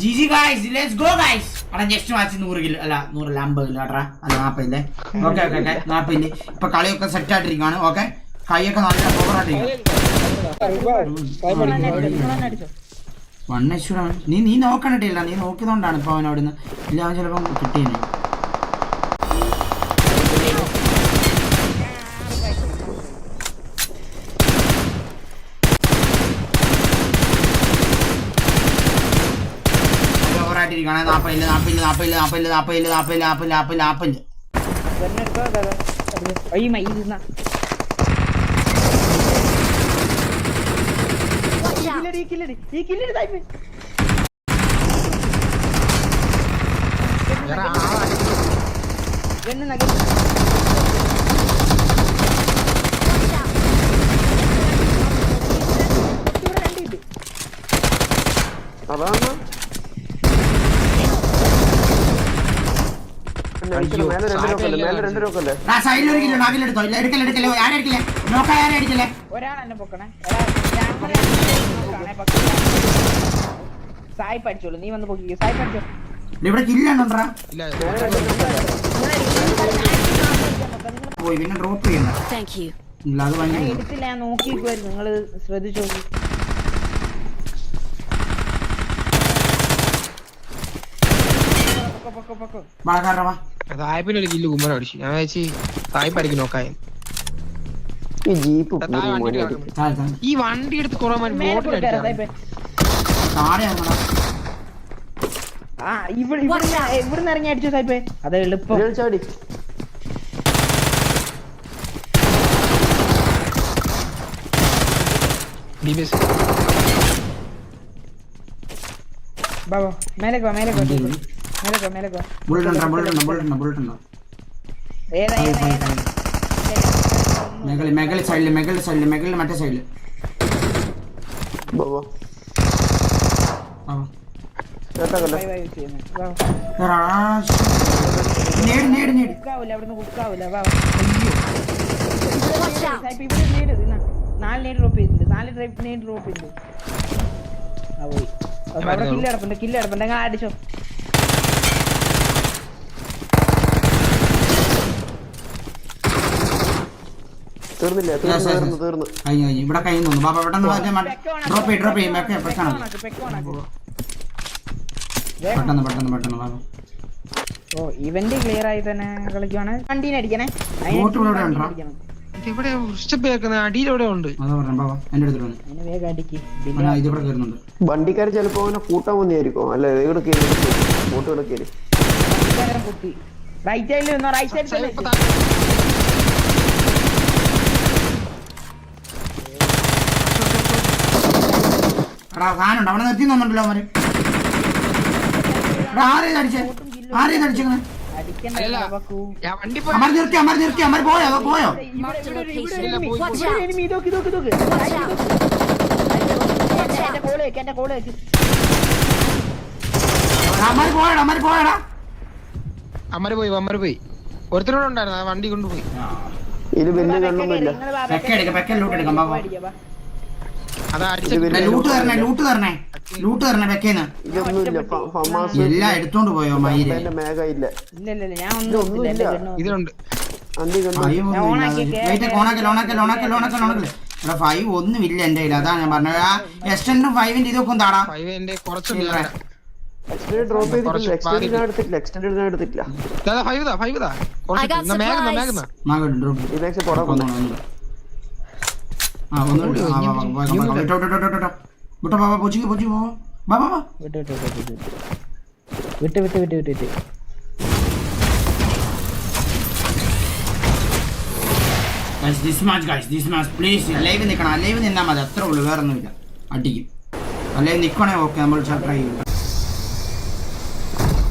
G guys let's go guys അവിടെ next match നൂറ് kilo അല്ല നൂറല്ല അമ്പത് കിലോ കേട്ടാ അത് നാപ്പതില്ലേ ഓക്കെ ഓക്കെ ഓക്കെ നാപ്പതിൽ ഇപ്പൊ കളിയൊക്കെ സെറ്റ് ആയിട്ടിരിക്കുകയാണ് ഓക്കെ കൈയൊക്കെ നല്ല എച്ചൂടാണ് നീ നീ നോക്കണിട്ടില്ല നീ നോക്കിയതുകൊണ്ടാണ് ഇപ്പൊ അവൻ അവിടുന്ന് ഇല്ല അവൻ ചിലപ്പം കിട്ടിയെന്നെ ഓവറായിട്ടിരിക്കുകയാണ് നാപ്പതിൽ നാപ്പതിൽ നാപ്പതിൽ നാപ്പതിൽ നാപ്പതിൽ നാപ്പതിൽ നാപ്പതിൽ നാപ്പതിൽ നാപ്പതിൽ. ഈ സായി പഠിച്ചോളൂ. നീ വന്ന് പൊക്കിക്കോ. സായി പഠിച്ചോ. ഇവിടെ കില്ലുണ്ടോണ്ടാ പോയി പിന്നെ ഡ്രോപ്പ് ചെയ്യണ്ട. ഇല്ല അത് ഭയങ്കര എടുത്തില്ല ഞാൻ നോക്കിയിരിക്കുവായിരുന്നു. നിങ്ങൾ ശ്രദ്ധിച്ചോ? നോക്കി പൊക്കോ, പൊക്കോ, പൊക്കോ. ബാലക്കാരുടെ വാ. സായിപ്പിന് ഒരു കില്ല് കുമ്പനം അടിച്ചു ഞാൻ വെച്ച് സായിപ്പ് അടിക്കും നോക്കായി ഈ ജീപ്പ് ഈ വണ്ടി എടുത്ത് കുറെ ഇവിടുന്ന് ഇറങ്ങി അടിച്ചു സായിപ്പേ അത് എളുപ്പം. ബാബോ മേലേക്ക് വാ മേലേക്ക് വാ. മേലെ പോ മേലെ പോ ബുള്ളറ്റ് ഉണ്ടോ ബുള്ളറ്റ് ഉണ്ടോ ബുള്ളറ്റ് ഉണ്ടോ? ബുള്ളറ്റ് ഉണ്ടോ ഏതാ ഏതാ ഏതാ മെഗളി മെഗളി സൈഡിൽ മെഗളി സൈഡിൽ മെഗളി മറ്റേ സൈഡിൽ നാല് നേട് ഡ്രോപ്പ് ചെയ്തിട്ടുണ്ട്. നാല് നേട് ഡ്രോപ്പ് ചെയ്തിട്ടുണ്ട്. കില്ലടപ്പുണ്ട് കില്ലടപ്പുണ്ട് അടിച്ചോ. തീർന്നില്ല? തീർന്നു തീർന്നു കഴിഞ്ഞു കഴിഞ്ഞു ഇവിടെ കൈ തോന്നുന്നു ബാബ പെട്ടെന്ന് ഡ്രോപ്പ് ചെയ്യും ഡ്രോപ്പ് ചെയ്യും. മെക്കെ പെട്ടെന്ന് പെട്ടെന്ന് പെട്ടെന്ന് പെട്ടെന്ന് ബാബ ഓ ഇവന്റ് ക്ലിയർ ആയി തന്നെ കളിക്കുവാണ്. വണ്ടീനെ അടിക്കണേ. ബോട്ട് ഇവിടെ ഉണ്ടോ? ഉണ്ട് വണ്ടിക്കാർ ചിലപ്പോ അങ്ങനെ കൂട്ടാൻ വന്നിയായിരിക്കും അല്ലെ ഇവിടെ കയറി ബോട്ട് ഇവിടെ കയറി. റൈറ്റ് സൈഡിൽ റൈറ്റ് സൈഡിൽ എടാ സാധനമുണ്ട് അവിടെ നിർത്തി തന്നിട്ടല്ലോ അവർ എടാ നിർത്തി നിർത്തി പോയോ? പോയടാ പോയി? അമർ പോയി? ഒരുത്തരോടുണ്ടായിരുന്നു വണ്ടി കൊണ്ടുപോയി. ഇത് വലിയ കണ്ണൊന്നുമില്ല. പെക്കെടുക്കാം പെക്കൽ ലൂട്ടെടുക്കാം ലൂട്ട് തരണേ ലൂട്ട് തരണേ. ലൂട്ട് തരണേ വെക്കേന്ന് എല്ലാം എടുത്തോണ്ട് പോയോ മയിൽ? ഇതിലുണ്ട്. ഫൈവ് ഒന്നും ഇല്ല എന്റെ കയ്യിൽ അതാണ് ഞാൻ പറഞ്ഞത്. ആ എക്സ്റ്റൻഡും ഫൈവിന്റെ ഇതൊക്കെ താടാ. ഡ്രോപ്പ് ചെയ്തിട്ടില്ല. വിട്ട് വിട്ട് വിട്ട് വിട്ട് വിട്ട്. Guys this match guys this match please live നിൽക്കണം ലൈവ് നിന്നാൽ മതി. അത്രേ ഉള്ളൂ വേറെ ഒന്നുമില്ല അടിക്കും ലൈവ് നിൽക്കണേ ഓക്കെ നമ്മൾ ട്രൈ ചെയ്യും.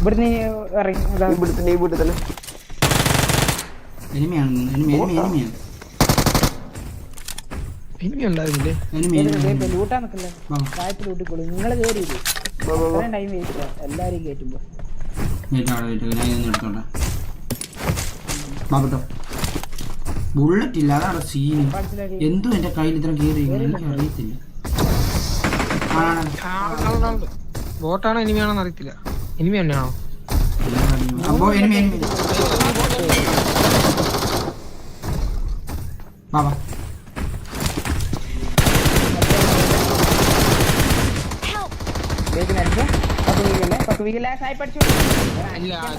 ഇവിടുന്ന് ഇറങ്ങി ഇവിടുത്തെ ഇവിടുത്തെ എനിമിയാണ് എനിമി എനിമി എനിമിയാണ് പിന്നെ നിക്കല്ലേ നിങ്ങൾ ബുള്ളറ്റ് ഇല്ല. അതാണ് സീൻ എന്തും എന്റെ കയ്യിൽ ഇത്ര കയറി എനിക്ക് അറിയത്തില്ല. ബോട്ടാണോ എനിമിയാണോന്ന് അറിയത്തില്ല. എനിമി തന്നെയാണോ? Enemy enemy. ബാബാ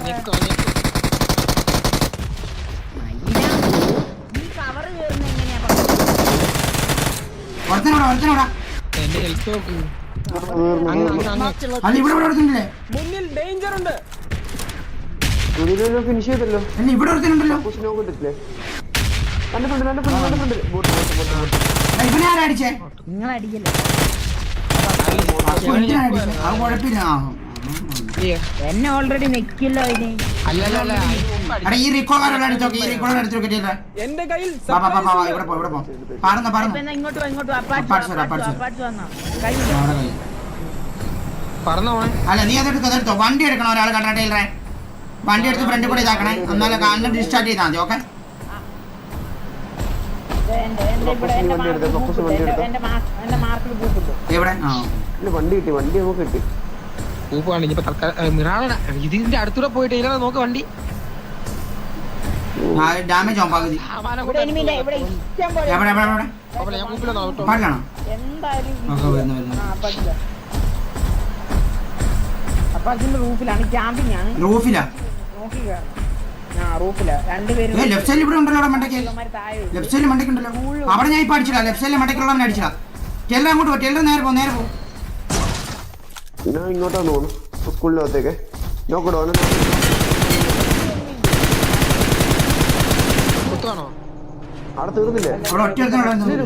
ഞെക്കോ ഞെക്കോ കവർ കയറുന്ന എങ്ങനെയാ ഒരുത്തനോടാ ഒരുത്തനോടാ എന്റെ ഹെൽത്ത് നോക്ക് അല്ല ഇവിടെ ഇവിടെ ഒരുത്തനില്ലേ സുനിലൊരു ഫിനിഷ് ചെയ്തല്ലോ. അല്ല ഇവിടെ ഒരുത്തനുണ്ടല്ലോ front front front bot bot bot bot എടാ, ഇവനെ ആരാ അടിച്ചേ? നിങ്ങൾ അടിക്കല്ലേ കുഴപ്പമില്ല. എന്നെ ഓൾറെഡി നെക്കില്ലോ അതിന് അല്ലല്ലല്ല. എടാ ഈ റിക്കോളർ അടിച്ചോക്കെ ഈ റിക്കോളർ അടിച്ചു എന്റെ കയ്യിൽ വാ വാ വാ വാ ഇവിടെ പോ ഇവിടെ പോ. പാടുന്ന പാടുന്ന. ഇങ്ങോട്ട് വാ, ഇങ്ങോട്ട് വന്നോ കൈ. അല്ല നീ അതെടുത്തോ അതെടുത്തോ. വണ്ടി എടുക്കണം ഒരാൾ കണ്ടാട്ടേ വണ്ടി എടുത്ത് ഫ്രണ്ട് കൂടെ ഇതാക്കണേ. എന്നാലും കാലിന് ഡിസ്റ്റാർട്ട് ചെയ്താൽ മതി ഓക്കെ എടുത്തോ, എടുത്തോ. എവിടെ? ആ. വണ്ടി കിട്ടി വണ്ടി നമുക്ക് കിട്ടി. പൂപ്പാണ് ഇനിയിപ്പോ തൽക്കാലം മിറാണ ഇതിന്റെ അടുത്തൂടെ പോയിട്ട് ഇല്ല നോക്ക് വണ്ടി. ഡാമേജ് ആവും പകുതി. എവിടെ എവിടെ എവിടെ? പാടിലാണോ? ഓക്കെ വരുന്നു വരുന്നു. ആ, അപ്പാച്ചില്ല. റൂഫിലാണ് ക്യാമ്പിംഗ് ആണ് റൂഫിലാ? നോക്കി കാണും. ആ റൂഫിലാ. രണ്ടുപേരും ഏ ലെഫ്റ്റ് സൈഡിൽ ഇവിടെ ഉണ്ടല്ലോ മണ്ടയ്ക്ക്. ലെഫ്റ്റ് സൈഡിൽ മണ്ടയ്ക്കുണ്ടല്ലോ അവിടെ ഞാൻ ഇപ്പൊ അടിച്ചില്ല ലെഫ്റ്റ് സൈഡിൽ മണ്ടയ്ക്കുള്ളവനെ അടിച്ചില്ല ടെല്ലർ അങ്ങോട്ട് പോ ടെല്ലർ നേരെ പോ നേരെ പോ. ഞാൻ ഇങ്ങോട്ടാന്ന് തോന്നുന്നു. സ്കൂളിനകത്തേക്ക്. നോക്കടോ അവനെ അവിടെ തീർന്നില്ലേ? അവിടെ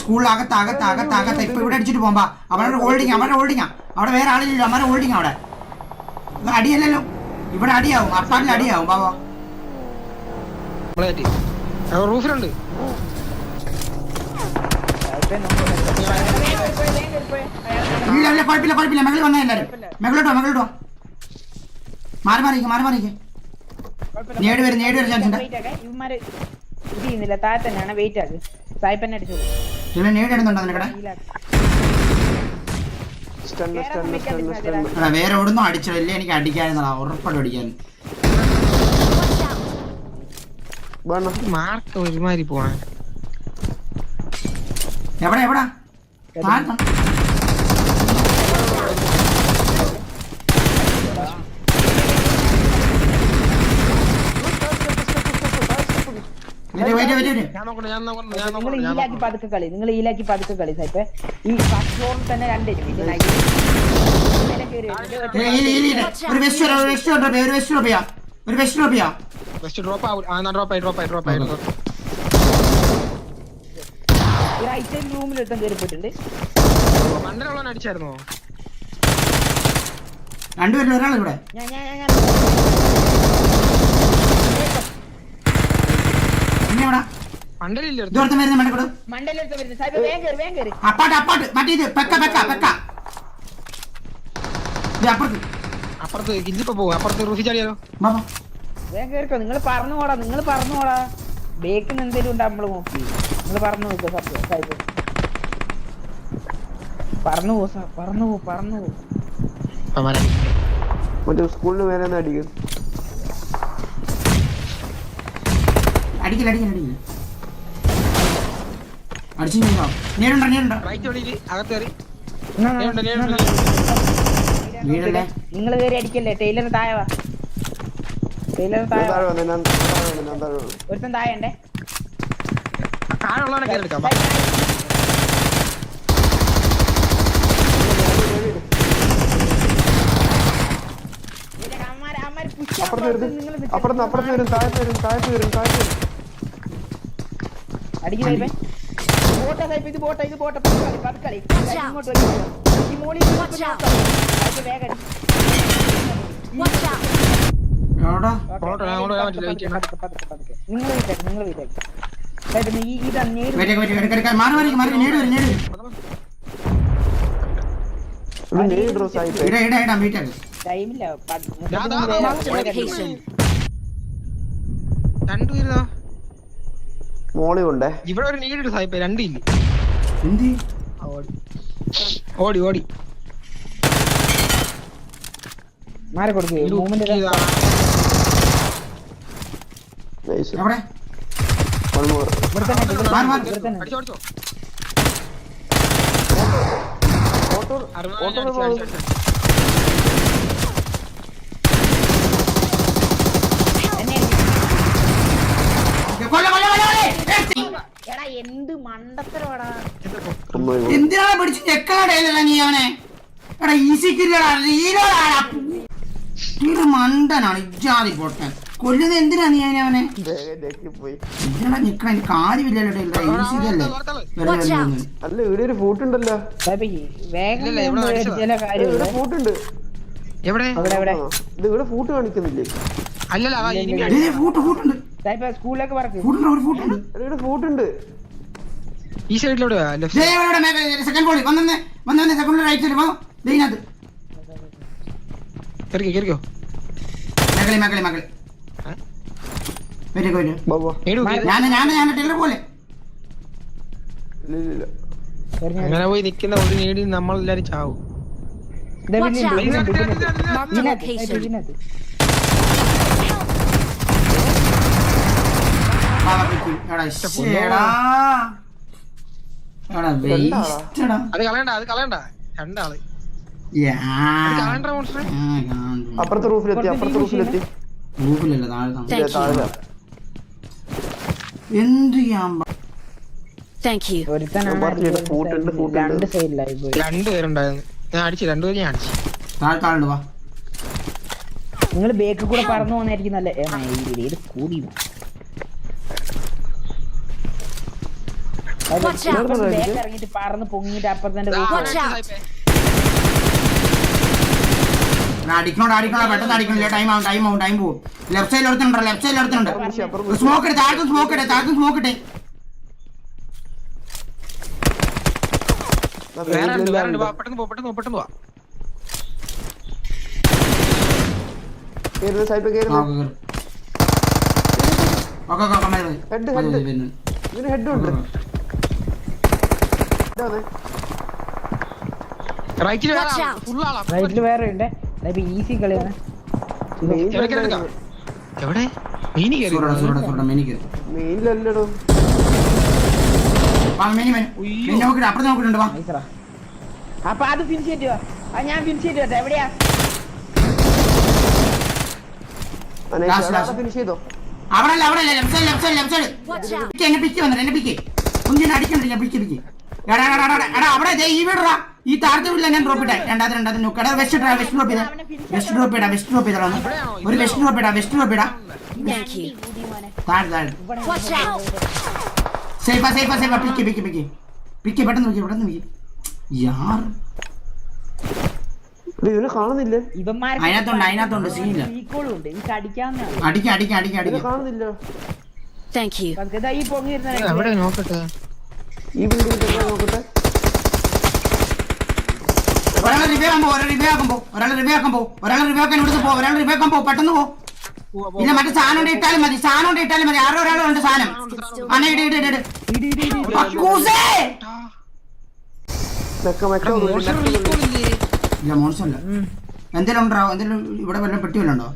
സ്കൂളിൽ അകത്ത് അകത്ത് അകത്ത് അകത്ത്. ഇപ്പൊ ഇവിടെ അടിച്ചിട്ട് പോകാം അവരുടെ ഹോൾഡിങ് അവരുടെ ഹോൾഡിങ് അവിടെ വേറെ ആളില്ലല്ലോ അവരുടെ ഹോൾഡിങ് അവിടെ. അടിയല്ലല്ലോ. ഇവിടെ അടിയാവും അപ്പാട്ടിൽ അടിയാവും ബാബാ റൂഫിലുണ്ട് ഇപ്പൊ നോക്ക്. വേഗം കയറിപ്പോയി, വേഗം കയറിപ്പോയി. അയാളെ ഇല്ല ഇല്ല കുഴപ്പമില്ല കുഴപ്പമില്ല. മകൾ വന്ന എല്ലാരും. മകളോട്ടോ മകളോട്ടോ മാറി മാറിക്ക് മാറി മാറിക്ക്. നേടി വരും നേടി വരും ചാൻസ് ഉണ്ട്. വെയിറ്റ് ആക്കെ. ഇവന്മാര് ഇത് ചെയ്യുന്നില്ല. താഴെ തന്നെയാണ് വെയിറ്റ് ആക്ക്. സായിപ്പന്നെ അടിച്ചോളൂ. ഇവിടെ നേടി ഇടുന്നുണ്ടോ നിനക്കടെ സ്റ്റണ്ട് സ്റ്റണ്ട് സ്റ്റണ്ട് സ്റ്റണ്ട് അല്ല വേറെ എവിടുന്നും അടിച്ചില്ല. എനിക്ക് അടിക്കാനാ ഉറപ്പായിട്ട് അടിക്കാൻ. മാർക്ക് ഒരുമാതിരി പോണേ എവിടെ എവിടാ താഴ്ത്താ വരൂ, വരൂ, വരൂ, വരൂ. ഞാൻ നോക്കണ്ട എവിടെ ഞാൻ നിങ്ങൾ ഈലാക്കി പതുക്കെ കളി നിങ്ങൾ ഈലാക്കി പതുക്കെ കളി സൈപ്പ് ഈ ഫസ്റ്റ് ഫ്ലോറിൽ തന്നെ രണ്ട്. ഒരു വെസ്റ്റ് ഒരു വെസ്റ്റ് ഒരു വെസ്റ്റ് ഡ്രോപ്പ് ചെയ്യാം ഒരു വെസ്റ്റ് ഡ്രോപ്പ് ചെയ്യാം ഡ്രോപ്പ് ആവും ആ ഡ്രോപ്പ് ആയി ഡ്രോപ്പ് ആയി ഡ്രോപ്പ് ആയി. റൈറ്റ് സൈഡ് റൂമിൽ ഒരുത്തൻ കയറിപ്പോയിട്ടുണ്ട് മണ്ടലുള്ളവൻ അടിച്ചായിരുന്നോ? രണ്ടുപേരിൽ ഒരാൾ ഇവിടെ. ഞാൻ മണ്ടലില്ല വരുന്ന മണ്ടക്കൂട് മണ്ടയിലെടുത്ത് വരുന്നത് സായിപ്പ് വേഗം കയറി വേഗം കയറി അപ്പാട്ട് അപ്പാട്ട്. മറ്റേ ഇത് പെക്ക പെക്ക പെക്ക. ഇത് അപ്പുറത്ത്. അപ്പുറത്ത് ഇല്ലിപ്പോ പോകും അപ്പുറത്ത് റൂഫി ചാടിയാലോ ബാബാ വേഗം കയറിക്കോ നിങ്ങൾ പറഞ്ഞു പോടാ നിങ്ങൾ പറഞ്ഞു ബേക്കിന് എന്തെങ്കിലും ഉണ്ട് നമ്മൾ നോക്കി. നിങ്ങൾ പറഞ്ഞു നോക്കുക സത്യം. സൈബർ പറഞ്ഞു പോ പറഞ്ഞു പോ പറഞ്ഞു പോ. മറ്റേ സ്കൂളിന് വേറെ അടിക്കും. അടിക്കില്ല അടിക്കില്ല അടിച്ചു നേരുണ്ട്, നേരുണ്ട്, നിങ്ങൾ കയറി. അടിക്കല്ലേ? ടൈലർ താഴെ ഒരുത്തൻ താഴെ ഉണ്ടേ. കയറി എടുക്കാം. അപ്പുറത്ത് വരും അപ്പുറത്ത് അപ്പുറത്ത് വരും താഴത്ത് വരും താഴത്ത് വരും താഴത്ത് വരും അടിക്കുന്നേ ബോട്ടാ സാഹിബ് ഇത് ബോട്ടാ ഇത് ബോട്ടാ. പതുക്കളി പതുക്കളി ഇങ്ങോട്ട് വരും ഈ മോളി ഇങ്ങോട്ട് നോക്കാം. സാഹിബ് വേഗം അടി. എവിടാ അങ്ങോട്ട് വരാം, അങ്ങോട്ട് വരാൻ പറ്റില്ല, വെയിറ്റ് ചെയ്യണം. പതുക്കെ, പതുക്കെ, പതുക്കെ. നിങ്ങൾ വീട്ടാക്ക് നിങ്ങൾ വീട്ടാക്ക് സാഹിബ് നീ ഇതാ നേര് വെയിറ്റ് വെയിറ്റ് എടുക്ക എടുക്ക മാറി മാറി മാറി നേടി വരും നേടി വരും ഇത് നേരി ഡ്രോസ് ആയിട്ട് ഇട ഇട ഇടാം വീട്ടാക്ക് ടൈമില്ല പ- ദാ, ദാ, മുപ്പത്തിമൂന്ന് ദാ, പേരാ. ദാ, വേഗം അടി. location. രണ്ടുപേരുതാ മോളി കൊണ്ടേ ഇവിടെ ഒരു നീഡ് സായിപ്പ് രണ്ടില്ല ഓടി ഓടി മാറി കൊടുക്കുക എവിടെ എടാ എന്ത് മണ്ടത്തരവാടാ. എന്തിനാണ് പിടിച്ച് ചെക്കാടേ നീ അവനെ? എടാ ഈസിക്കില്ലടാ മണ്ടനാണ് ഇജാതി പൊട്ടൻ. കൊല്ലുന്ന എന്തിനാ നീ അവനെ? നിക്കണ കാര്യമില്ലല്ലോ. അല്ല ഇവിടെ ഒരു ഫൂട്ടുണ്ട് എവിടെ? ഇത് ഇവിടെ ഫൂട്ട് കാണിക്കുന്നില്ലേ? അല്ലല്ല ഇനി ഫൂട്ട് ഫൂട്ടുണ്ട് സ്കൂളിലേക്ക് ഫൂട്ടുണ്ട് ഇവിടെ ഫൂട്ടുണ്ട് ഈ സൈഡിലൂടെ സെക്കൻഡ് ബോളി വന്നെ വന്നെ സെക്കൻഡ് റൈറ്റ് സൈഡ് വാ ദേ ഇതിനകത്ത്. മകളെ മകളെ മകളെ. വരും ഞാൻ ഞാൻ ഞാൻ ടെല്ലർ പോലെ. അങ്ങനെ പോയി നിക്കുന്ന ഒരു നേടി നമ്മളെല്ലാരും ചാവും. അത് കളയണ്ട അത് കളയണ്ട. രണ്ടാൾ. അപ്പുറത്തെ റൂഫിലെത്തി അപ്പുറത്തെ റൂഫിലെത്തി റൂഫിലല്ല താഴെ താഴെ. ൽ ചെയ്യാൻ രണ്ട് രണ്ടുപേരുണ്ടായിരുന്നു ഞാൻ അടിച്ചു രണ്ടുപേരും ഞാൻ അടിച്ചു. താഴെ താഴെ വാ. നിങ്ങൾ ബേക്ക് കൂടെ പറന്നു പോകുന്നതായിരിക്കും നല്ല ഏ, ഇത് കൂടി. Back പറന്ന് പൊങ്ങിട്ട് അപ്പുറത്തെ അടിക്കണോടാ അടിക്കണോ പെട്ടെന്ന് അടിക്കണില്ല ടൈം ആവും ടൈം ആവും ടൈം പോവും. ലെഫ്റ്റ് സൈഡിൽ ഒരുത്തനുണ്ടോ ലെഫ്റ്റ് സൈഡിൽ ഒരുത്തനുണ്ട് സ്മോക്ക് ഇട്ട് താഴത്തും സ്മോക്ക് ഇട്ടെ താഴത്തും സ്മോക്ക് ഇട്ടെ ഹെഡ് ഉണ്ട് റൈറ്റിൽ വേറെ ഉണ്ട്. ഇപ്പൊ ഈസി കളിയാണ് എവിടെ മീനി അപ്പുറത്ത് നോക്കിട്ടുണ്ട് വാ. അപ്പൊ അത് ഫിനിഷ് ആ ഞാൻ ഫിനിഷ് വരട്ടെ എവിടെയാ. ഫിനിഷ് ചെയ്തോ? അവിടെ അല്ല അവിടെ left side left side left side pick എന്നെ പിക്ക് വന്നിട്ട് എന്നെ പിക്ക് കുഞ്ഞിനെ അടിക്കണ്ട ഞാൻ പിക്ക് പിക്ക് എടാ എടാ എടാ, അവിടെ ദേ ഈ വീടാ ഈ താഴത്തെ വീട്ടിൽ ഞാൻ ഡ്രോപ്പ് ഇട്ടാ രണ്ടാമത്തെ രണ്ടാമത്തെ നോക്കട വെസ്റ്റ് ഇടാ വെസ്റ്റ് ഡ്രോപ്പ് ചെയ്താ വെസ്റ്റ് ഡ്രോപ്പ് ഇടാ വെസ്റ്റ് ഡ്രോപ്പ് ചെയ്താ ഒന്ന് ഒരു വെസ്റ്റ് ഡ്രോപ്പ് ഇടാ വെസ്റ്റ് ഡ്രോപ്പ് ഇടാ. താഴെ താഴെ. സേഫാ സേഫാ സേഫാ പിക്ക് പിക്ക് പിക്ക് പിക്ക് പെട്ടെന്ന് നോക്കി പെട്ടെന്ന് നോക്കി യാർ. കാണുന്നില്ല? അതിനകത്തുണ്ട് അതിനകത്തുണ്ട്. സീനില്ല. അടിക്കാം അടിക്കാം അടിക്കാം അടിക്കാം. കാണുന്നില്ല. പൊങ്ങിയിരുന്ന എവിടെ നോക്കട്ടെ? ഈ വീട് നോക്കട്ടെ? ഒരാൾ റിവ്യൂ ആകുമ്പോ ഒരാൾ റിവ്യൂ ആക്കുമ്പോ ഒരാൾ റിവ്യൂ ആക്കുമ്പോ ഒരാൾ റിവ്യൂ ആക്കാൻ ഇവിടുന്ന് പോ ഒരാൾ പോ പെട്ടെന്ന് പോ. പിന്നെ മറ്റേ സാധനം കൊണ്ട് ഇട്ടാലും മതി സാധനം കൊണ്ട് ഇട്ടാലും മതി. ആരോ ഒരാളുണ്ട് സാധനം. അണ ഇട് ഇട് ഇല്ല? മോൺസല്ല എന്തെങ്കിലും ഉണ്ടോ? എന്തെങ്കിലും ഇവിടെ വല്ല പെട്ടി ഉണ്ടോ?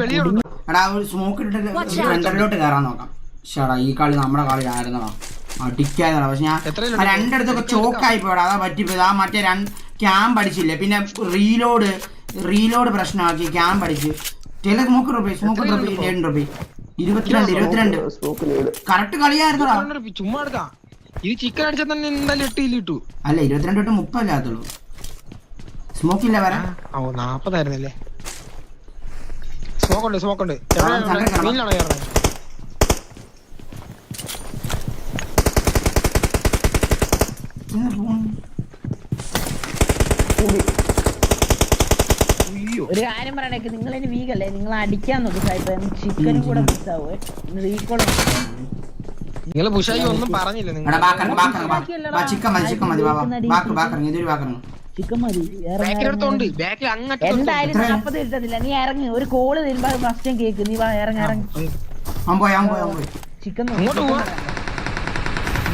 വെളിയിലുണ്ട് എടാ ഒരു സ്മോക്ക് ഇട്ടിട്ട് കേറാൻ. കയറാൻ നോക്കാം. ഷടാ ഈ കളി നമ്മുടെ കളി ആയിരുന്നടാ അടിക്കാതെ പക്ഷെ ഞാൻ രണ്ടിടത്തൊക്കെ ചോക്കായി പോയടാ അതാ പറ്റിപ്പോയത്. ആ മറ്റേ രണ്ട് ക്യാമ്പ് അടിച്ചില്ലേ പിന്നെ റീലോഡ് റീലോഡ് പ്രശ്നമാക്കി ക്യാമ്പ് അടിച്ച് ചില സ്മോക്ക് റുപ്പി സ്മോക്ക് റുപ്പി ഏഴ് റുപ്പി ഇരുപത്തിരണ്ട് ഇരുപത്തിരണ്ട്. കറക്റ്റ് കളിയായിരുന്നടാ. ചുമ്മാ എടുക്കാം. ഇത് ചിക്കൻ അടിച്ചാൽ തന്നെ എന്തായാലും എട്ട് ഇല്ല ഇട്ടു അല്ല ഇരുപത്തിരണ്ട് തൊട്ട് മുപ്പല്ലാത്തുള്ളൂ സ്മോക്ക് ഇല്ല വരാ ഓ നാപ്പതായിരുന്നല്ലേ? സ്മോക്ക് ഉണ്ട് സ്മോക്ക് ഉണ്ട്. മീനിലാണോ കയറുന്നത് കൂടി ഒരു പറയണേക്ക് നിങ്ങൾ അതിന് വീഗല്ലേ നിങ്ങൾ അടിക്കാൻ നോക്കി സായിപ്പ്. ചിക്കനും കൂടെ മിസ്സാവും റീകോളും നിങ്ങൾ പുഷായി ഒന്നും പറഞ്ഞില്ല എടാ നിങ്ങൾ ബാക്കറങ്ങ് ബാക്കറങ്ങ് ബാ. ചിക്കൻ മതി ചിക്കൻ മതി ബാബാ ബാക്ക് ബാക്കറങ്ങ് ഇതൊരു ബാക്കറങ്ങ്. ചിക്കൻ മതി. ബാക്കിൽ അങ്ങോട്ട് എന്തായാലും എത്രയാ? നാപ്പത് കിട്ടത്തില്ല. നീ ഇറങ്ങി. ഒരു കോൾ തരുമ്പോ ഫസ്റ്റ് കേക്ക്. നീ വാ ഇറങ്ങി ഇറങ്ങി. ചിക്കൻ അങ്ങോട്ട് പോവാ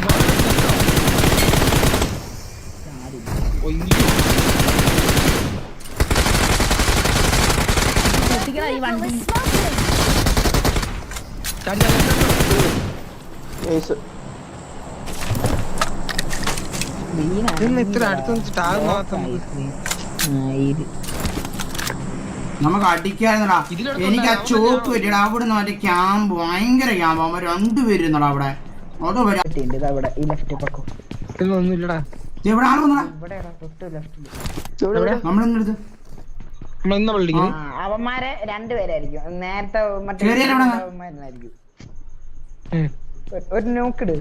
വണ്ടി ചാടി, ചാടി, ചാടി, ചാടി. നൈസ് ഇന്ന് ഇത്ര അടുത്ത് നിന്നിട്ട് ആകുന്ന മാത്രം നമുക്ക് അടിക്കായിരുന്നടാ എനിക്ക് ആ. ചോപ്പ് പറ്റിയടാ. അവിടെ നിന്ന് മറ്റേ ക്യാമ്പ് ഭയങ്കര ക്യാമ്പ്. അവന്മാർ രണ്ടുപേരും ഇരുന്നടാ അവിടെ. അത് വരാ. ഇന്ന ബിൽഡിംഗ് അവന്മാരെ രണ്ടുപേരായിരിക്കും നേരത്തെ ഒരു- നോക്കിട്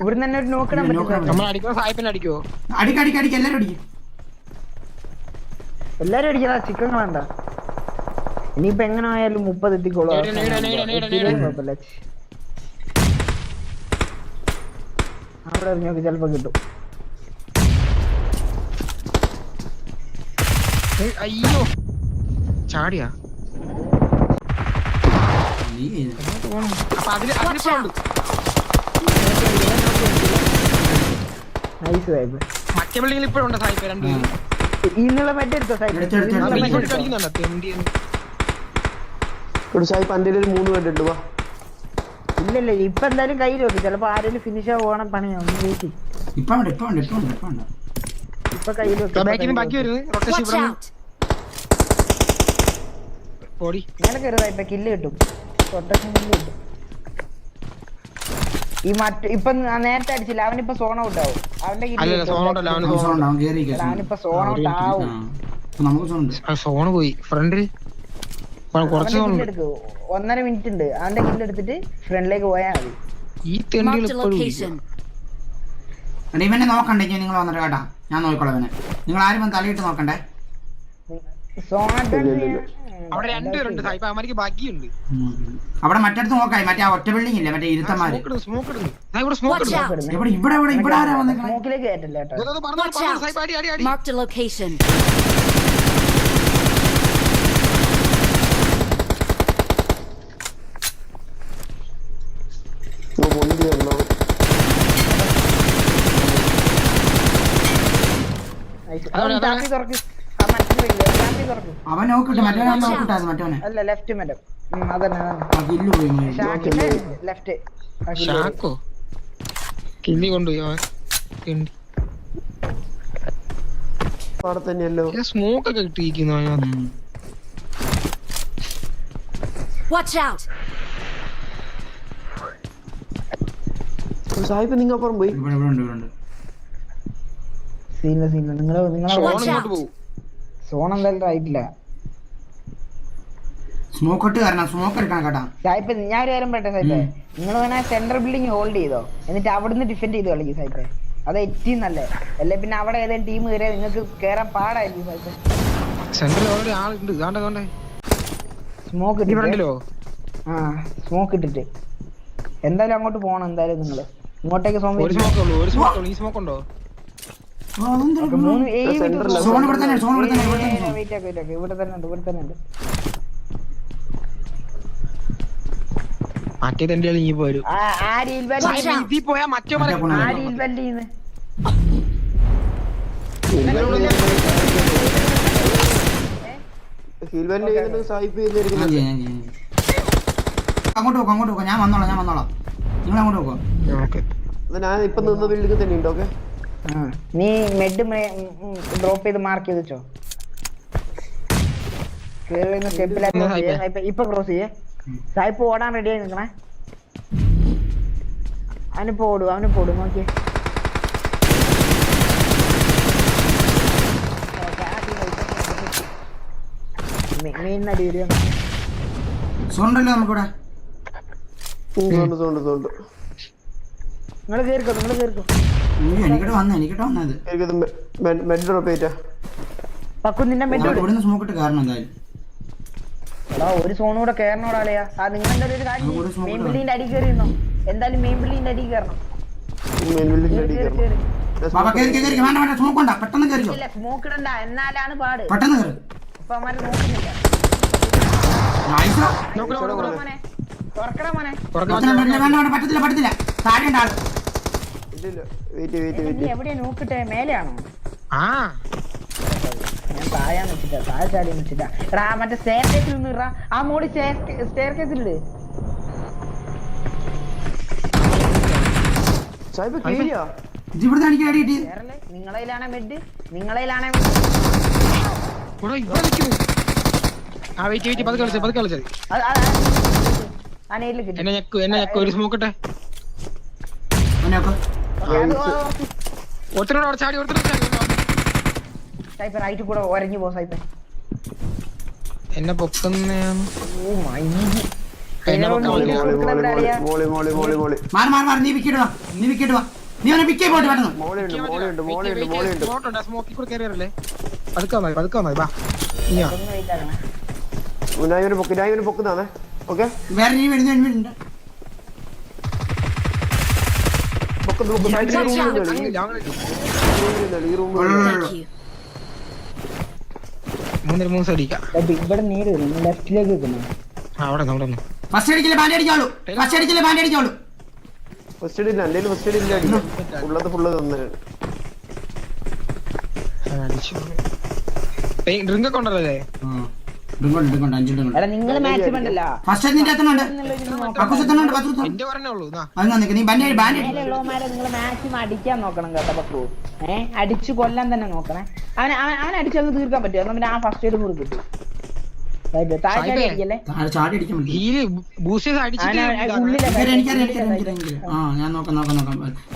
ഇവിടുന്ന് തന്നെ ഒരു നോക്കിടാൻ ഇല്ല, പറ്റും നോക്കണം. നമ്മൾ അടിക്കുമ്പോ സായിപ്പിനെ അടിക്കുവോ? അടിക്ക് അടിക്ക് അടിക്ക്. എല്ലാരും അടിക്കും. എല്ലാരും അടിക്കാ. ചിക്കൻ വേണ്ട. ഇനിയിപ്പോ എങ്ങനെ ആയാലും മുപ്പത് എത്തിക്കോളൂ. അവിടെ എറിഞ്ഞോക്ക് ചെലപ്പോ കിട്ടും. അയ്യോ. ചാടിയാ. മറ്റേ ബിൽഡിംഗിൽ ഇപ്പോഴും ഉണ്ട് സായിപ്പ് രണ്ട് ഇന്നുള്ള മറ്റേ എടുത്തോ. എടുത്തോ. അടിക്കുന്നുണ്ടോ? തെണ്ടിയെന്ന് ഇവിടെ മൂന്ന് പേരുണ്ട് വാ. ഇല്ല ഇല്ല ഇപ്പൊ എന്തായാലും വെക്കും. ചിലപ്പോ ആരെങ്കിലും ഫിനിഷ് ആവണം പണിയാണ് ഇപ്പൊ ഇപ്പൊ ഇപ്പൊ ഇപ്പൊ നിന്ന് ബാക്കി വരുന്നത്. ഓടി ഇങ്ങനെ ഇപ്പൊ കില്ല് കിട്ടും. പ്രൊട്ടക്ഷൻ കില്ല് കിട്ടും. ഈ മറ്റ ഇപ്പൊ നേരത്തെ അടിച്ചില്ല. അവനിപ്പോ സോൺ ഔട്ട് ആവും. അവന്റെ അവനിപ്പോ സോൺ ഔട്ട് ആവും. സോൺ പോയി. ഫ്രണ്ടിൽ കുറച്ച് ഒന്നര മിനിറ്റ് ഉണ്ട്. അവന്റെ കില്ല് എടുത്തിട്ട് ഫ്രണ്ടിലേക്ക് പോയാൽ മതി. ഈ തെണ്ടികൾ ഇപ്പോഴും. ഇവനെ നോക്കണ്ടേ ഇനി നിങ്ങൾ വന്നിട്ട് കേട്ടാ. ഞാൻ നോക്കിക്കോളാം ഇവനെ. നിങ്ങൾ ആരും തലയിട്ട് നോക്കണ്ടേ? സോൺ ഔട്ട് അവിടെ രണ്ടുപേരുണ്ട് സായിപ്പ് അവന്മാർക്ക് ബാക്കിയുണ്ട്. അവിടെ മറ്റടുത്ത് നോക്കായി. മറ്റേ ആ ഒറ്റ ബിൽഡിംഗ് ഇല്ല? മറ്റേ ഇരുത്തന്മാര്. സ്മോക്ക് ഇടുന്നു ദാ ഇവിടെ സ്മോക്ക് ഇടുന്നു! ഇവിടെ ഇവിടെ ഇവിടെ ഇവിടെ ആരാ വന്ന്? സ്മോക്കിലേക്ക് കയറ്റില്ല കേട്ടോ. ദാ, ദാ, ദാ, പറഞ്ഞോ! സായിപ്പ് അടി അടി അടി. Marked a location. ഇങ്ങ് അവൻ നോക്കിട്ട് മറ്റവനെ അവൻ മറ്റവനെ അല്ല ലെഫ്റ്റ് മറ്റം അതന്നെ കില്ല് പോയി ലെഫ്റ്റ് ഷാക്കോ കില്ലി കൊണ്ടുപോയി. അവൻ കിണ്ടി അവിടെ തന്നെയല്ലോ സ്മോക്ക് ഒക്കെ കിട്ടിയിരിക്കുന്നു അതിനകത്ത്. Watch out! നിങ്ങ അപ്പുറം പോയി. സീനില്ല സീനില്ല നിങ്ങൾ നിങ്ങളെ സോൺ എന്തായാലും ആയിട്ടില്ല. സ്മോക്ക് ഇട്ട് കാരണം സ്മോക്ക് എടുക്കണം കേട്ടാ. സായിപ്പ് ഞാൻ ഒരു കാര്യം പറയട്ടെ സായിപ്പേ? നിങ്ങൾ വേണേ സെന്റർ ബിൽഡിംഗ് ഹോൾഡ് ചെയ്തോ. എന്നിട്ട് അവിടുന്ന് ഡിഫെൻഡ് ചെയ്ത് കളിക്കും സായിപ്പേ. അത് ഏറ്റവും നല്ലേ. അല്ലെ പിന്നെ അവിടെ ഏതെങ്കിലും ടീം കയറിയാൽ നിങ്ങൾക്ക് കേറാൻ പാടായിരിക്കും സായിപ്പേ. സെന്ററിൽ ഓൾറെഡി ആളുണ്ട്. ഇതാണ്ട് ഇതാണ്ട് സ്മോക്ക് ഫ്രണ്ടിലോ ആ സ്മോക്ക് ഇട്ടിട്ട്. എന്തായാലും അങ്ങോട്ട് പോകണം എന്തായാലും നിങ്ങൾ ഇങ്ങോട്ടേക്ക് സ്മോക്ക് ഉള്ളൂ ഒരു സ്മോക്ക് ഉള്ളൂ. ഈ സ്മോക്ക് ഉണ്ടോ? സോൺ ഇവിടെ തന്നെ സോൺ ഇവിടെ തന്നെ ഇവിടെ തന്നെ ഉണ്ട്. ഇവിടെ ഉണ്ട് മറ്റേ തന്റെ ഇനി പോരും ഇതിൽ പോയാ മറ്റേ. അങ്ങോട്ട് പോക്കോ അങ്ങോട്ട് പോക്കോ. ഞാൻ വന്നോളാം ഞാൻ വന്നോളാം. നിങ്ങൾ അങ്ങോട്ട് പോക്കോ ഓക്കെ ഞാൻ ഇപ്പൊ നിന്ന് വീട്ടിലേക്ക് തന്നെ ഉണ്ടോ ഓക്കെ? നീ മെഡ് ഡ്രോപ്പ് ചെയ്ത് മാർക്ക് ചെയ്ത് വെച്ചോ. കേറി വരുന്ന സ്റ്റെപ്പിലാ ചെയ്യേ സായിപ്പേ? സായിപ്പ് ഇപ്പൊ ക്രോസ് ചെയ്യേ. സായിപ്പ് ഓടാൻ റെഡി ആയി നിക്കണേ. അവനിപ്പോ ഓടും അവനിപ്പോ ഓടും നോക്കിയേ. മെയിൻ അടി വരിക സോൺ ഉണ്ടല്ലോ നമുക്കിവിടെ തോണ്ട് തോണ്ട് തോണ്ട് നിങ്ങൾ കേറിക്കോ നിങ്ങൾ ഉയ്യോ, എനിക്കിട്ട് വന്ന എനിക്കിട്ട് വന്നത്. എനിക്കത് മെഡ് ഡ്രോപ്പ് ചെയ്താ പക്കു നിന്നെ മെഡ് ഇവിടുന്ന് സ്മോക്ക് ഇട്ട് കാരണം എന്തായാലും. എടാ ഒരു സോണും കൂടെ കയറണോടാളിയാ ആ നിങ്ങൾ എന്തായാലും ഒരു കാര്യം മെയിൻ ഇടാം. അടി കയറിയിരുന്നോ എന്തായാലും മെയിൻ ബിൽഡിങ്ങിന്റെ അടി കയറണം മെയിൻ ബിൽഡിംഗ് കേറി, അടി കേറി, കയറണം പെട്ടെന്ന് കയറിക്കോ ഇല്ല സ്മോക്ക് ഇടണ്ട. എന്നാലാണ് പാട്. പെട്ടെന്ന് കയറി ഇപ്പൊ അവന്മാര് നോക്കുന്നില്ല. പറ്റത്തില്ല പറ്റത്തില്ല. താഴെ ഉണ്ട് ആൾ. ഇല്ല വെയിറ്റ് വെയിറ്റ് വെയിറ്റ് എവിടെയാ നോക്കിട്ടെ മേലെയാണോ ആ ഞാൻ താഴാന്ന് വെച്ചിട്ടാ താഴെ ചാടി വെച്ചിട്ടാ എടാ മറ്റേ സ്റ്റെയർ കേസിൽ നിന്ന് ഇടാ ആ മോളി സ്റ്റെയർ ഇത് ഇവിടുന്ന് എനിക്ക് അടി കിട്ടി ഇവിടെ ഇവിടെ നിൽക്കുന്നു ആ വെയിറ്റ് വെയിറ്റ് പതുക്കെ കളിച്ചത് പതുക്കെ കളിച്ചത് ആ നെയിൽ കിട്ടി എന്നെ ഞെക്കു എന്നെ ഞെക്കു ഒരു സ്മോക്കട്ടെ അവനൊക്കെ അവിടെ ചാടി സൈപ്പർ റൈറ്റ് കൂടെ ഒരഞ്ഞു പോ സൈപ്പർ എന്നെ പൊക്കുന്നയാണ് ഓ മൈ നീ വിക്കറ്റ് വാ. നീ വിക്കറ്റ് വാ. നീ അവനെ പിക്കേ പോട്ട് പെട്ടെന്ന് മോളിയുണ്ട് മോളിയുണ്ട് മോളിയുണ്ട് മൂന്നര മൂന്ന് സൈഡിക്കാം ഇവിടെ നേരെ ലെഫ്റ്റിലേക്ക് വെക്കുന്നു അവിടെ അവിടെ. ഫസ്റ്റ് അടിക്കൽ ബാൻഡ് അടിച്ചോളൂ ഫസ്റ്റ് അടിക്കൽ ബാൻഡ് അടിച്ചോളൂ ഫസ്റ്റ് ഇല്ല എന്റെ ഫസ്റ്റ് അടിക്കാൻ ഉള്ളത് ഫുള്ള് തന്നെ. ഡ്രിങ്ക് ഒക്കെ ഉണ്ടല്ലേ നിങ്ങൾ ഫസ്റ്റ് നിന്റെ എത്തണുണ്ട് കക്കൂസ് എത്തണുണ്ട് പത്ത് എന്റെ പറഞ്ഞേ ഉള്ളൂ എന്നാ അത് നിൽക്ക് നീ ബാൻഡ് ബാൻഡ് അടി മേലെയുള്ളവന്മാരെ നിങ്ങൾ മാക്സിമം അടിക്കാൻ നോക്കണം കേട്ടോ ഏഹ് അടിച്ചു കൊല്ലാൻ തന്നെ നോക്കണേ. അവൻ അവൻ അവൻ അടിച്ചത് തീർക്കാൻ പറ്റുമോ? പിന്നെ ആ ഫസ്റ്റ് എയ്ഡ് കൂടി കിട്ടും.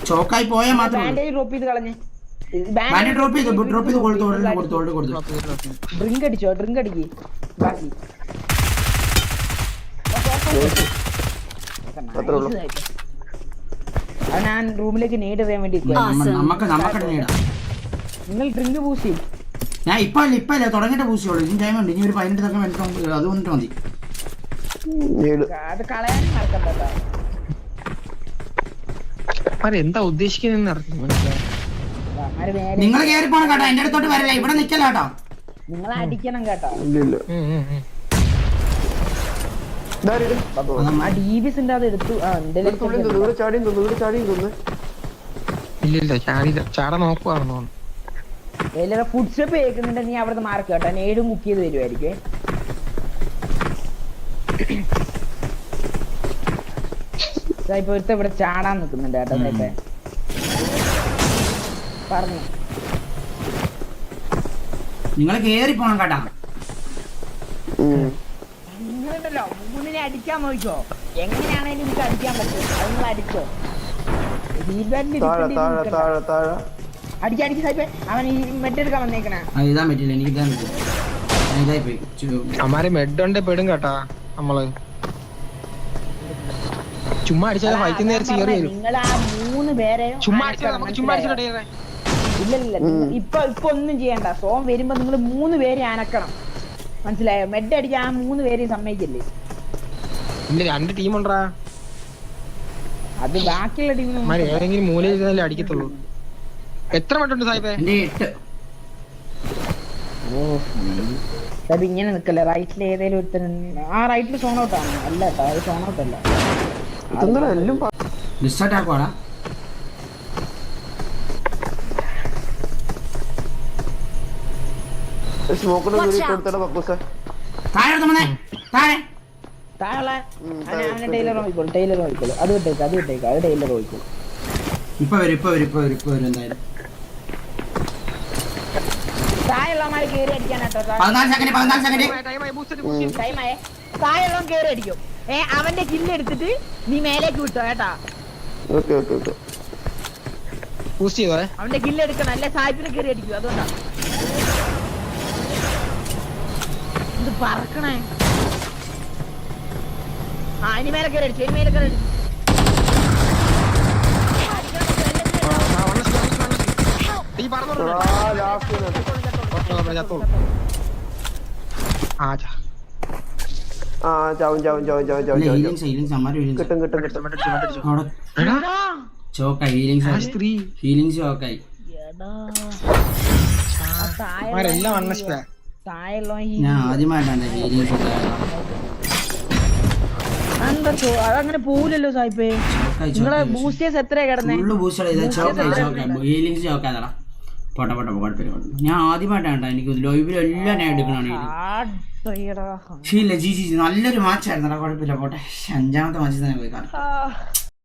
ചോക്കായി പോയാൽ മാത്രം ഡ്രോപ്പ് ചെയ്ത് കളഞ്ഞ്. ഡ്രോപ്പ് ചെയ്തു? ഡ്രോപ്പ് ചെയ്ത്? കൊടുത്തു? കൊടുത്തു? ഓൾറെഡി കൊടുത്തു? ഡ്രിങ്ക് അടിച്ചോ? ഡ്രിങ്ക് അടിക്ക്. ബാക്കി. ഞാൻ റൂമിലേക്ക് നേട് ചെയ്യാൻ വേണ്ടി. നമുക്ക് നമുക്ക് നേടാം. നിങ്ങൾ ഡ്രിങ്ക് പൂസി ഞാൻ ഇപ്പൊ അല്ല ഇപ്പൊ അല്ല തുടങ്ങിട്ട് പൂശിയുള്ളൂ ഇനി ടൈം ഉണ്ട്. ഇനി ഒരു പതിനെട്ട് തക്കം വേണ്ടി അത് വന്നിട്ട് മതി. അത് കളയാനും എന്താ ഉദ്ദേശിക്കുന്നതെന്ന് അറിഞ്ഞു മനസ്സിലായി നിങ്ങൾ കേറി പോണം കേട്ടോ. എന്റെ അടുത്തോട്ട് വരല്ല. ഇവിടെ നിക്കല്ല കേട്ടോ. നിങ്ങൾ അടിക്കണം കേട്ടോ? അതോ. ആ ഡീബിസിന്റെ അത് എടുത്തു ആ എന്റെ ഇവിടെ തുള്ളിയും തിന്നു ഇവിടെ ചാടിയും തിന്നു ഇവിടെ ഇല്ല ഇല്ല. ചാടി ചാട നോക്കുവാണെന്ന് തോന്നുന്നു. ഫുഡ് സ്റ്റെപ്പ് കേൾക്കുന്നുണ്ട്. നീ അവിടുന്ന് മാർക്ക് കേട്ടോ. നേടും കുക്ക് ചെയ്ത് ഇപ്പൊ ഒരുത്ത ഇവിടെ ചാടാൻ നിൽക്കുന്നുണ്ട് കേട്ടോ പറഞ്ഞു. നിങ്ങൾ കേറി പോണം കേട്ടാ. നിങ്ങളുണ്ടല്ലോ മൂന്നിനെ അടിക്കാൻ നോക്കിക്കോ. എങ്ങനെയാണെങ്കിലും എനിക്ക് അടിക്കാൻ പറ്റും. അടിച്ചോ. അടിക്കാൻ അവൻ ഈ മെറ്റെടുക്കാൻ വന്നേക്കണേ. അത് ഇതാൻ പറ്റില്ല എനിക്ക് ഇതായി പോയി. അമ്മാരെ പെടും കേട്ടാ നമ്മൾ. ചുമ്മാ അടിച്ചാൽ ഫൈറ്റ് നേരെ കയറി വരും. നിങ്ങൾ ആ മൂന്ന് പേരെ ചുമ്മാ അടിച്ചാൽ നമുക്ക് ചുമ്മാ അടിച്ചിട്ട് ഇല്ല ഇല്ല നിങ്ങൾ ഇപ്പൊ ഇപ്പൊ ഒന്നും ചെയ്യണ്ട. സോം വരുമ്പോ നിങ്ങൾ മൂന്ന് പേരെ അനക്കണം. മനസ്സിലായോ? മെഡ് അടിച്ച് ആ മൂന്ന് പേരെയും സമ്മതിക്കില്ലേ? ഇല്ല രണ്ട് ടീം ഉണ്ടാ അത് ബാക്കിയുള്ള ടീമിന് ഏതെങ്കിലും മൂലയിൽ അടിക്കത്തുള്ളൂ. എത്ര മെഡുണ്ട് സാഹിബേ എട്ട്. അത് ഇങ്ങനെ നിക്കല്ലേ. റൈറ്റിൽ ഏതേലും ഒരുത്തൻ ആ റൈറ്റിൽ സോൺ ഔട്ട് ആണ്. അല്ല സോൺ ഔട്ട് അല്ല. ഇതെന്താ എല്ലാം ഡിസ്റ്റാർട്ട് ആക്കുവാടാ. സ്മോക്കിന്റെ ദൂരം out. കൊടുത്തട പക്കൂസേ താഴെ എടുത്ത് താഴെ. താഴെ അവനെ ടൈലർ നോക്കിക്കോളൂ ടൈലർ നോക്കിക്കോളൂ അത് വിട്ടേക്ക് അത് വിട്ടേക്ക് അത് ടൈലർ നോക്കിക്കോളൂ ഇപ്പൊ വരും ഇപ്പൊ വരും ഇപ്പൊ വരും ഇപ്പൊ വരും എന്തായാലും. താഴെയുള്ളവന്മാര് കേറി അടിക്കാൻ കേട്ടോ പതിനാല് സെക്കൻഡ് പതിനാല് സെക്കൻഡ് ടൈമായേ. താഴെയുള്ളവൻ കേറി അടിക്കും. ഏ അവന്റെ കില്ല് എടുത്തിട്ട് നീ മേലേക്ക് വിട്ടോ കേട്ടാ. Okay okay okay. അവന്റെ കില്ല് എടുക്കണം അല്ലെ സാഹിബിനെ കേറി അടിക്കും അതുകൊണ്ടാ. ഇത് പറക്കണേ? ആ ഇനി മേലെ കയറി അടിച്ചു ഇനി മേലെ കയറി അടിച്ചു. കിട്ടും കിട്ടും കിട്ടും ചോക്കായി ഹീലിംഗ് ഹീലിങ്സ് ചോക്കായി എല്ലാം ഞാൻ ആദ്യമായിട്ടാണ് എന്താ അതങ്ങനെ പോവില്ലല്ലോ സായിപ്പേ. നിങ്ങളെ ബൂസ്റ്റേഴ്സ് എത്രയാ കിടന്നേ? പോട്ടെ പോട്ടെ കുഴപ്പമില്ല. ഞാൻ ആദ്യമായിട്ടാണ് എനിക്ക് ലൈവിൽ എല്ലാം ഞാൻ എടുക്കണാണ് ഇല്ല ജി ജി ജി നല്ലൊരു മാച്ചായിരുന്നു കുഴപ്പമില്ല പോട്ടെ. അഞ്ചാമത്തെ മാച്ചിൽ തന്നെ പോയി കാണാം.